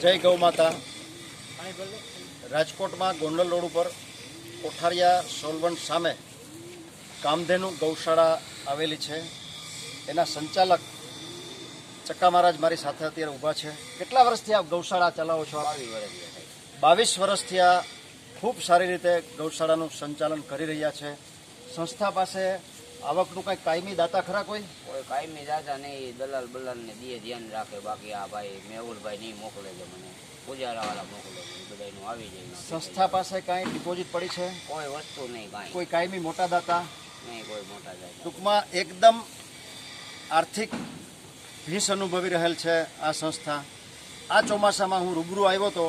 જય ગૌ માતા. રાજકોટમાં ગોંડલ રોડ ઉપર કોઠારિયા સોલવંટ સામે કામધેનુ ગૌશાળા આવેલી છે. એના સંચાલક ચક્કા મહારાજ મારી સાથે અત્યારે ઊભા છે. કેટલા વર્ષથી આપ ગૌશાળા ચલાવો છો? બાવીસ વર્ષથી આ ખૂબ સારી રીતે ગૌશાળાનું સંચાલન કરી રહ્યા છે. સંસ્થા પાસે આવકનું કંઈક કાયમી દાતા ખરા કોઈ? કોઈ કાયમી દાતા નહીં. દલાલ બલાલ ને દીએ ધ્યાન રાખે. બાકી આ ભાઈ મેહુલભાઈ નહીં મોકલે છે મને. પૂજારાવાળા મોકલે છે. આવી જાય સંસ્થા પાસે કાંઈ ડિપોઝિટ પડી છે? કોઈ વસ્તુ નહીં કાંઈ. કોઈ કાયમી મોટા દાતા? નહીં કોઈ મોટા જાય ટૂંકમાં એકદમ આર્થિક ભીસ અનુભવી રહેલ છે આ સંસ્થા. આ ચોમાસામાં હું રૂબરૂ આવ્યો હતો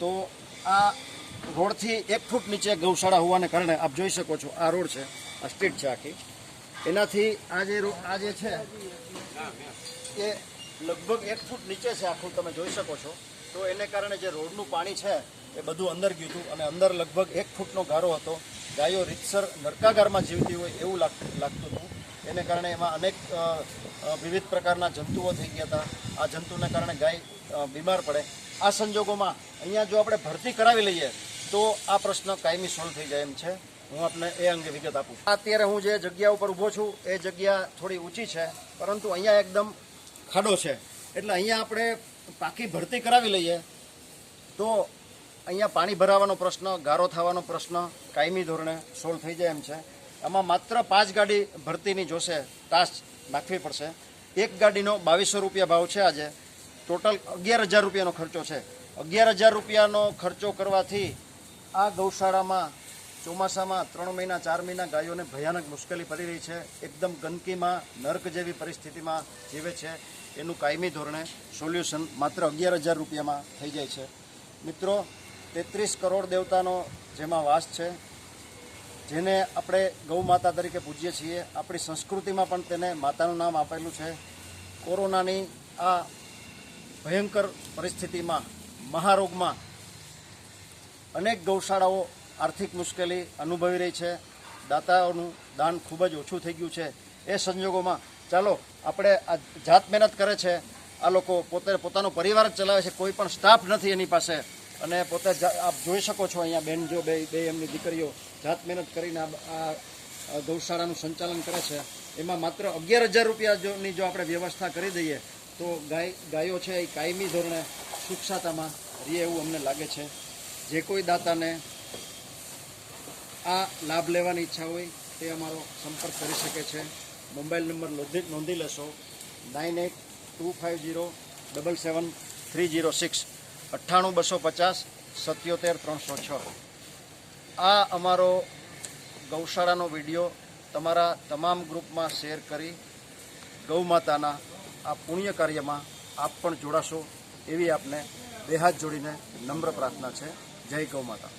તો આ રોડથી એક ફૂટ નીચે ગૌશાળા હોવાને કારણે આપ જોઈ શકો છો આ રોડ છે. સ્ટ્રીટ છે આખી. એનાથી આ જે આ જે છે, એ લગભગ એક ફૂટ નીચે છે આખું, તમે જોઈ શકો છો. તો એને કારણે જે રોડનું પાણી છે, એ બધું અંદર ગયું હતું અને અંદર લગભગ એક ફૂટનો ગારો હતો. ગાયો રીતસર નરકાગારમાં જીવતી હોય એવું લાગ લાગતું હતું. એને કારણે એમાં અનેક વિવિધ પ્રકારના જંતુઓ થઈ ગયા હતા. આ જંતુને કારણે ગાય બીમાર પડે. આ સંજોગોમાં અહીંયા જો આપણે ભરતી કરાવી લઈએ, તો આ પ્રશ્ન કાયમી સોલ્વ થઈ જાય એમ છે. હું આપને એ અંગે વિગત આપું અત્યારે હું જે જગ્યા ઉપર ઊભો છું, એ જગ્યા થોડી ઊંચી છે, પરંતુ અહીંયા એકદમ ખાડો છે. એટલે અહીંયા આપણે પાકી ભરતી કરાવી લઈએ, તો અહીંયા પાણી ભરાવાનો પ્રશ્ન, ગારો થવાનો પ્રશ્ન, કાયમી ધોરણે સોલ્વ થઈ જાય એમ છે. આમાં માત્ર પાંચ ગાડી ભરતીની જોશે ટાસ્ક નાખવી પડશે. એક ગાડીનો બાવીસો રૂપિયા ભાવ છે આજે. ટોટલ અગિયાર હજાર રૂપિયાનો ખર્ચો છે. અગિયાર હજાર રૂપિયાનો ખર્ચો કરવાથી આ ગૌશાળામાં ચોમાસામાં ત્રણ મહિના, ચાર મહિના ગાયોને ભયાનક મુશ્કેલી પડી રહી છે. એકદમ ગંદકીમાં, નર્ક જેવી પરિસ્થિતિમાં જીવે છે. એનું કાયમી ધોરણે સોલ્યુશન માત્ર અગિયાર હજાર રૂપિયામાં થઈ જાય છે. મિત્રો, તેત્રીસ કરોડ દેવતાનો જેમાં વાસ છે, જેને આપણે ગૌ માતા તરીકે પૂજીએ છીએ, આપણી સંસ્કૃતિમાં પણ તેને માતાનું નામ આપેલું છે. કોરોનાની આ ભયંકર પરિસ્થિતિમાં, મહારોગમાં અનેક ગૌશાળાઓ આર્થિક મુશ્કેલી અનુભવી રહી છે. દાતાઓનું દાન ખૂબ જ ઓછું થઈ ગયું છે. એ સંજોગોમાં ચાલો, આપણે આ જાત મહેનત કરે છે. આ લોકો પોતે પોતાનો પરિવાર જ ચલાવે છે. કોઈ પણ સ્ટાફ નથી એની પાસે. અને પોતે આપ જોઈ શકો છો અહીંયા બેન જો બે બે એમની દીકરીઓ જાત મહેનત કરીને આ ગૌશાળાનું સંચાલન કરે છે. એમાં માત્ર અગિયાર હજાર રૂપિયાની જો આપણે વ્યવસ્થા કરી દઈએ, તો ગાય, ગાયો છે એ કાયમી ધોરણે સુખસાતામાં રહે એવું અમને લાગે છે. જે કોઈ દાતાને આ લાભ લેવાની ઈચ્છા હોય તે અમારો સંપર્ક કરી શકે છે. મોબાઈલ નંબર નોંધી નોંધી લેશો. Nine eight two five zero double seven three zero six. અઠ્ઠાણું બસો પચાસ સત્યોતેર ત્રણસો છ. આ અમારો ગૌશાળાનો વીડિયો તમારા તમામ ગ્રુપમાં શેર કરી ગૌ માતાના આ પુણ્ય કાર્યમાં આપ પણ જોડાશો એવી આપને બે હાથ જોડીને નમ્ર પ્રાર્થના છે. જય ગૌ માતા